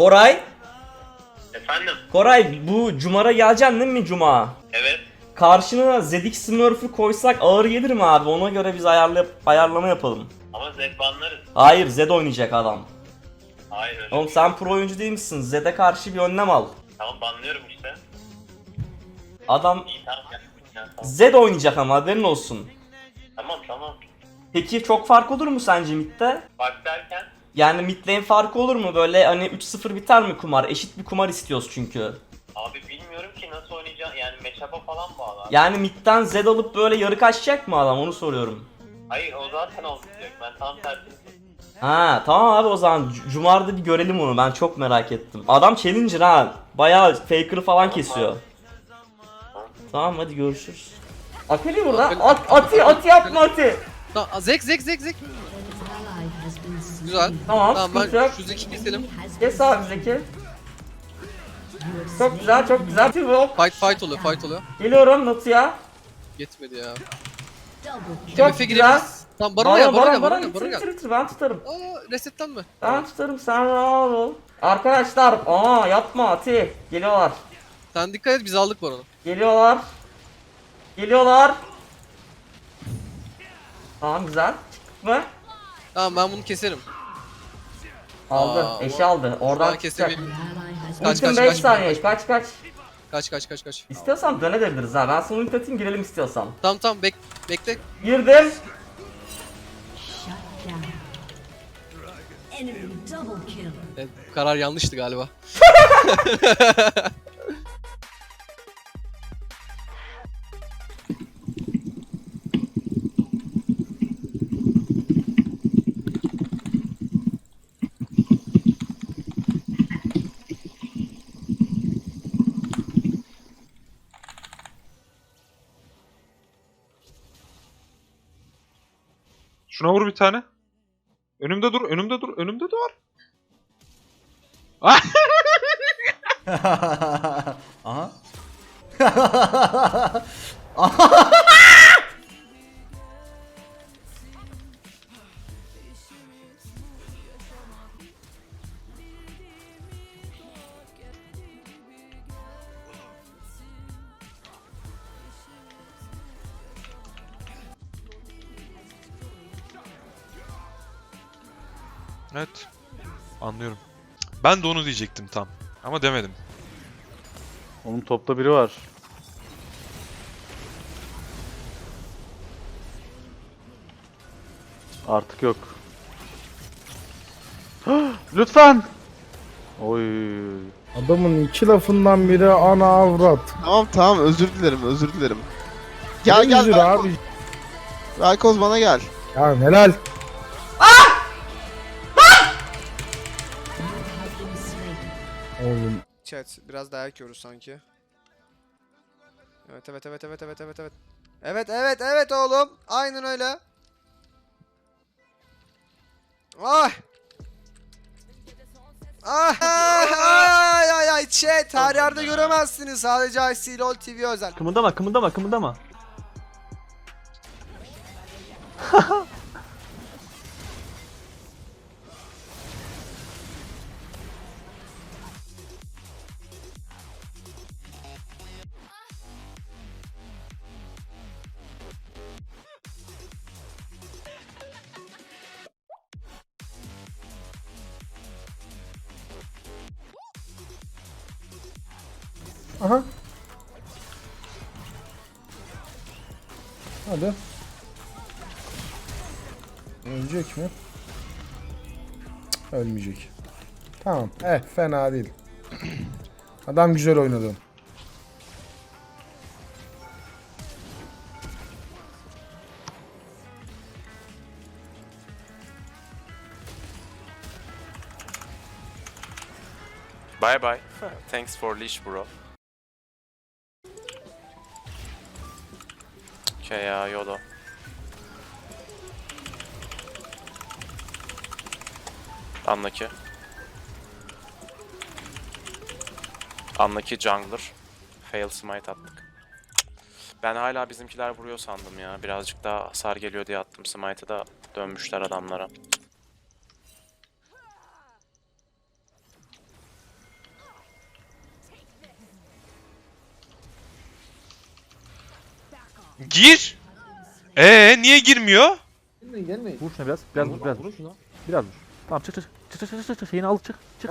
Koray, Efendim? Koray bu Cumar'a geleceksin değil mi Cuma? Evet. Karşına ZX Smurf'ü koysak ağır gelir mi abi? Ona göre biz ayarla ayarlama yapalım. Ama Zed banlarız. Hayır Zed oynayacak adam. Hayır öyle. Oğlum sen pro oyuncu değil misin? Zed'e karşı bir önlem al. Tamam banlıyorum işte. Adam İyi tamam ya. Ya, tamam. Zed oynayacak ama haberin olsun. tamam tamam. Peki çok fark olur mu sence midde? Bak derken Yani mid lane farkı olur mu? Böyle hani 3-0 biter mi kumar? Eşit bir kumar istiyoruz çünkü. abi bilmiyorum ki nasıl oynayacağım. Yani matchup'a falan bağlı. abi. Yani midden Zed alıp böyle yarı kaçacak mı adam onu soruyorum. Hayır o zaten olmayacak. Ben tam tersini Ha tamam abi o zaman C- Cumar'da bir görelim onu ben çok merak ettim. Adam challenger ha. Bayağı faker'ı falan kesiyor. Tamam hadi görüşürüz. Akeli burada. At, atı atı yapma. Tamam, zek zek zek zek. Güzel. Tamam, Tamam sıkıntı ben yok. şu zeki keselim. Kes abi Zeki. Çok güzel çok güzel. Tibok. Fight fight oluyor fight oluyor. Geliyorum Natı'ya. Yetmedi ya. Çok MF'e güzel. girebiliriz. Tamam barona gel barona gel barona gel bitir, barona bitir, gel. ben tutarım. Aa resetlenme. Ben tutarım sen rahat ol. Arkadaşlar aa yapma Ati. Geliyorlar. Sen dikkat et biz aldık baronu. Geliyorlar. Geliyorlar. Tamam güzel. Çıktık mı? Tamam ben bunu keserim. Aldı. Aa, Eşi aldı. Oradan Ben çıkacak. kesemeyim. Kaç, 5 kaç. saniye. Kaç kaç. Kaç kaç kaç kaç. İstiyorsan dönebiliriz ha. Ben sana ulti atayım girelim istiyorsan. Tamam tamam bek bekle. Girdim. Enemy double kill. Evet, karar yanlıştı galiba. Şuna vur bir tane. Önümde dur, önümde dur, önümde dur. Ah! Aha. Evet. Anlıyorum. Ben de onu diyecektim tam. Ama demedim. Onun topta biri var. Artık yok. Lütfen. Oy. Adamın iki lafından biri ana avrat. Tamam tamam özür dilerim özür dilerim. Gel Ne gel Velkoz, abi. Velkoz bana gel. Ya helal. Oğlum Chat biraz dayak yiyoruz sanki. Evet evet evet evet evet evet evet. Evet evet evet oğlum. Aynen öyle. Ay. Ah, ay ay ay chat her yerde göremezsiniz sadece IC LOL TV özel. Kımıldama kımıldama kımıldama. aha. Hadi. Ölecek mi? Cık, Ölmeyecek. Tamam. Eh fena değil. Adam güzel oynadı. Bye bye. Thanks for leash bro. Okay ya YOLO. Anlaki. Anlaki jungler. Fail smite attık. Ben hala bizimkiler vuruyor sandım ya. Birazcık daha hasar geliyor diye attım smite'ı da dönmüşler adamlara. Gir. Ee niye girmiyor? Vur şuna biraz. Biraz vur biraz. Vur Biraz vur. Tamam çık çık çık çık çık çık çık şeyini al çık. Çık.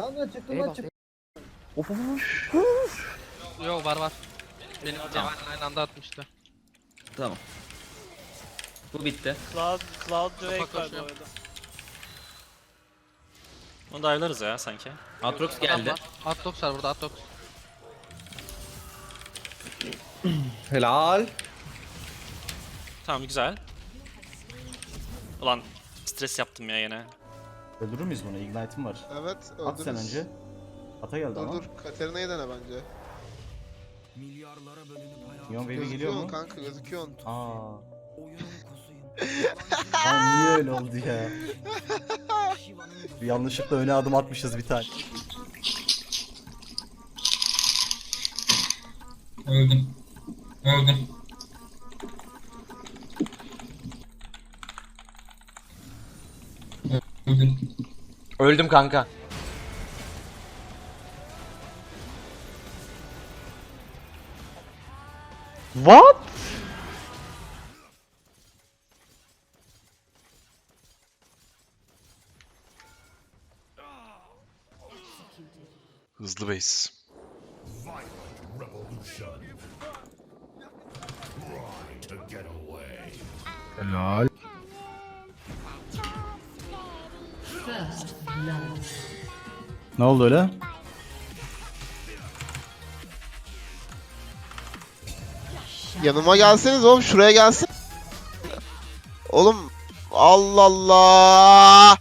Of of of. Yo var var. Benim Cevher aynı anda atmıştı. Tamam. Bu bitti. Cloud, Cloud Drake var bu arada. Onu dive'larız ya sanki. Atrox geldi. var. Atlox var burada Atlox. Helal. Tamam güzel. Ulan stres yaptım ya yine. Öldürür müyüz bunu? Ignite'im var. Evet, At sen önce. Ata geldi Dur ama. dur, Katarina'yı dene bence. Neon Wave'e geliyor mu? kanka, gözüküyorsun. Aa. Lan niye öyle oldu ya? Bir yanlışlıkla öne adım atmışız bir tane. Öldüm. Öldüm. Öldüm. Öldüm kanka. What? Hızlı base. Helal. Ne oldu öyle? Yanıma gelseniz oğlum, şuraya gelsin. Oğlum, Allah Allah!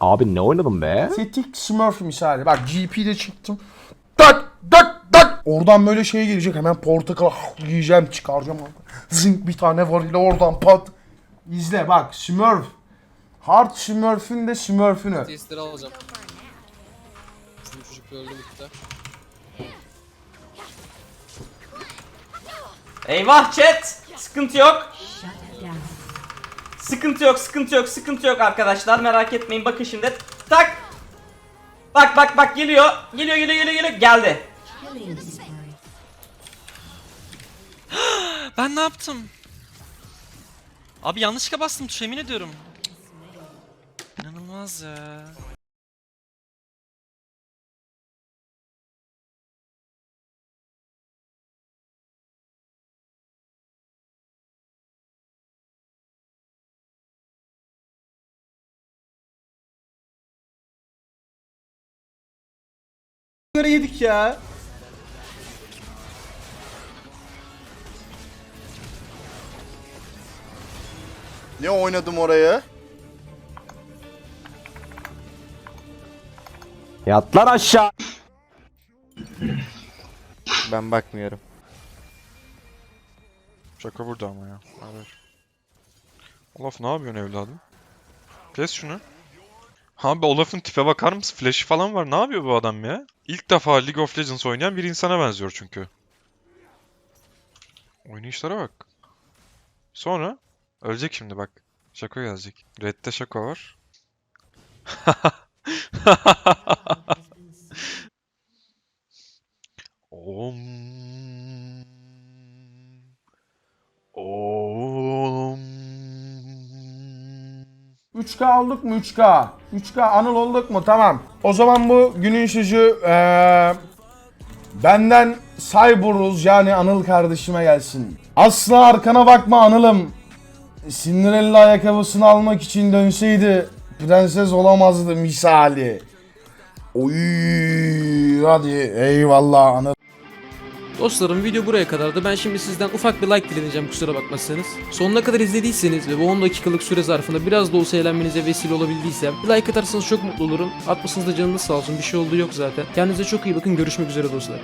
Abi ne oynadım be? Tetik Smurf misali. Bak GP'de çıktım. Tak tak tak. Oradan böyle şey gelecek. Hemen portakal yiyeceğim çıkaracağım. Zınk bir tane var ile oradan pat. İzle bak Smurf. Hard Smurf'ün de Smurf'ünü. TS'leri alacağım. Bizim çocuk öldü bitti. Eyvah chat. Sıkıntı yok. Sıkıntı yok, sıkıntı yok, sıkıntı yok arkadaşlar. Merak etmeyin. Bakın şimdi. Tak. Bak bak bak geliyor. Geliyor geliyor geliyor geliyor. Geldi. Ben ne yaptım? Abi yanlışlıkla bastım tuşa emin ediyorum. İnanılmaz ya. Bunları yedik ya. Ne oynadım oraya? Yat lan aşağı. Ben bakmıyorum. Şaka burada ama ya. Haber. Olaf ne yapıyorsun evladım? Kes şunu. Abi Olaf'ın tipe bakar mısın? Flash'i falan var. Ne yapıyor bu adam ya? İlk defa League of Legends oynayan bir insana benziyor çünkü. Oynayışlara bak. Sonra ölecek şimdi bak. Şako gelecek. Red'de Şako var. 3K olduk mu 3K? 3K anıl olduk mu? Tamam. O zaman bu günün sözü eee benden Cyberuz yani Anıl kardeşime gelsin. Asla arkana bakma Anıl'ım. Cinderella ayakkabısını almak için dönseydi prenses olamazdı misali. Oy hadi eyvallah Anıl. Dostlarım video buraya kadardı. Ben şimdi sizden ufak bir like dileneceğim kusura bakmazsanız. Sonuna kadar izlediyseniz ve bu 10 dakikalık süre zarfında biraz da olsa eğlenmenize vesile olabildiysem bir like atarsanız çok mutlu olurum. Atmasanız da canınız sağ olsun bir şey olduğu yok zaten. Kendinize çok iyi bakın görüşmek üzere dostlar.